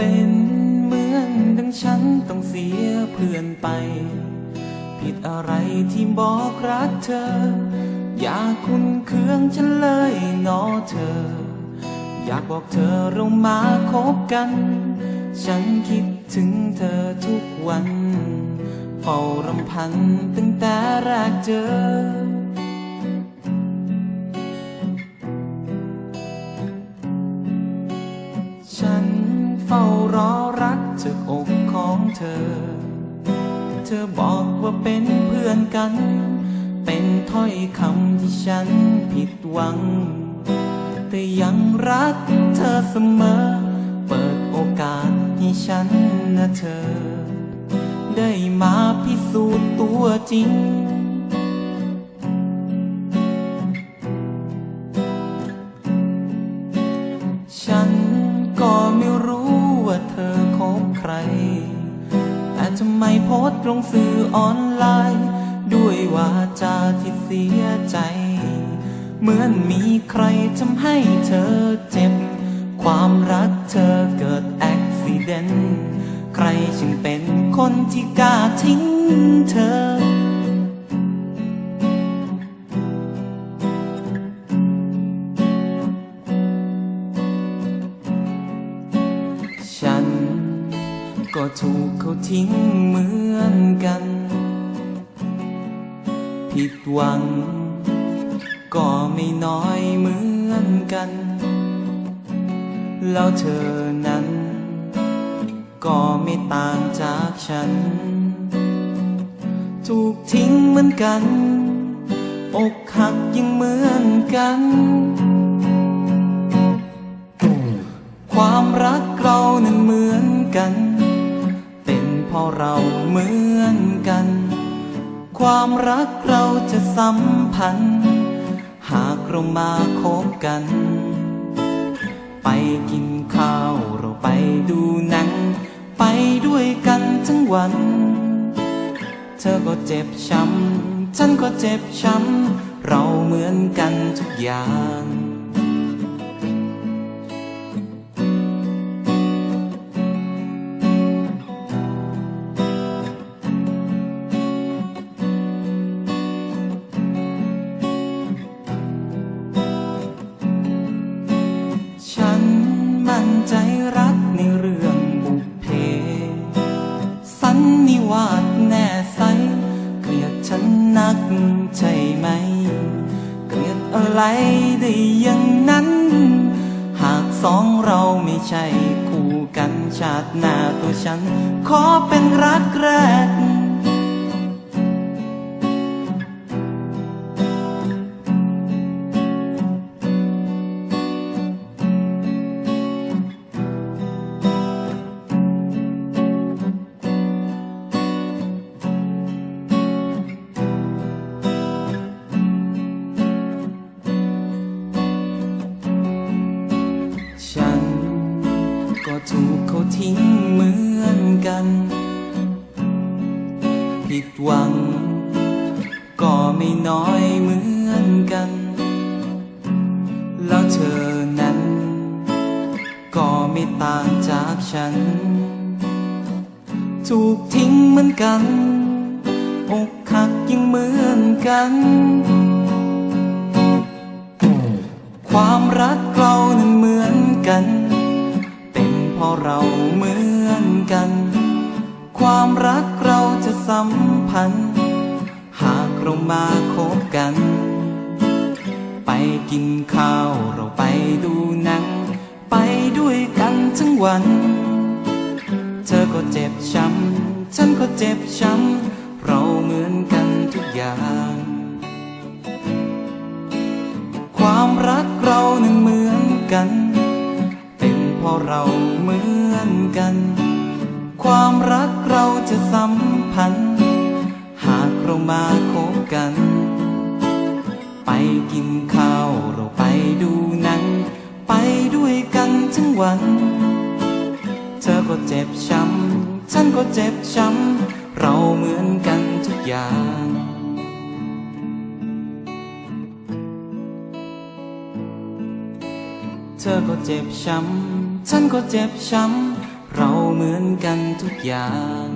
เป็นเหมือนดังฉันต้องเสียเพื่อนไป ผิดอะไรที่บอกรักเธอ อย่าคุณเคืองฉันเลยงอเธอ อยากบอกเธอเรามาคบกัน ฉันคิดถึงเธอทุกวัน เฝ้ารำพันตั้งแต่แรกเจอ เฝ้ารอรักจากอกของเธอ เธอบอกว่าเป็นเพื่อนกัน เป็นถ้อยคำที่ฉันผิดหวัง แต่ยังรักเธอเสมอ เปิดโอกาสให้ฉันนะเธอ ได้มาพิสูจน์ตัวจริง ไม่โพสต์ลงสื่อออนไลน์ ด้วยวาจาที่เสียใจ เหมือนมีใครทำให้เธอเจ็บ ความรักเธอเกิดอุบิเหตุใครจึงเป็นคนที่กล้าทิ้งเธอ ถูกเขาทิ้งเหมือนกัน ผิดหวัง ก็ไม่น้อยเหมือนกัน แล้วเธอนั้น ก็ไม่ต่างจากฉัน ถูกทิ้งเหมือนกัน อกหักยังเหมือนกัน ความรักเรานั้นเหมือนกัน ราะเราเหมือนกัน ความรักเราจะสัมพันธ์ หากเรามาคบกัน ไปกินข้าวเราไปดูหนัง ไปด้วยกันทั้งวัน เธอก็เจ็บช้ำ ฉันก็เจ็บช้ำ เราเหมือนกันทุกอย่าง ใช่ไหม เกลียดอะไรได้อย่างนั้น หากสองเราไม่ใช่คู่กันชาติหน้าตัวฉัน ขอเป็นรักแรก ถูกเขาทิ้งเหมือนกัน ผิดหวัง ก็ไม่น้อยเหมือนกัน แล้วเธอนั้น ก็ไม่ต่างจากฉัน ถูกทิ้งเหมือนกัน อกหักยังเหมือนกัน ความรักเรา ความรักเราจะสัมพันธ์ หากเรามาคบกัน ไปกินข้าวเราไปดูหนัง ไปด้วยกันทั้งวัน เธอก็เจ็บช้ำ ฉันก็เจ็บช้ำ เราเหมือนกันทุกอย่าง ความรักเรานั้นเหมือนกัน เป็นเพราะเราเหมือนกัน ความรักเราจะสัมพันธ์ หากเรามาคบกัน ไปกินข้าวเราไปดูหนัง ไปด้วยกันทั้งวัน เธอก็เจ็บช้ำ ฉันก็เจ็บช้ำ เราเหมือนกันทุกอย่างเธอก็เจ็บช้ำ ฉันก็เจ็บช้ำ เราเหมือนกันทุกอย่าง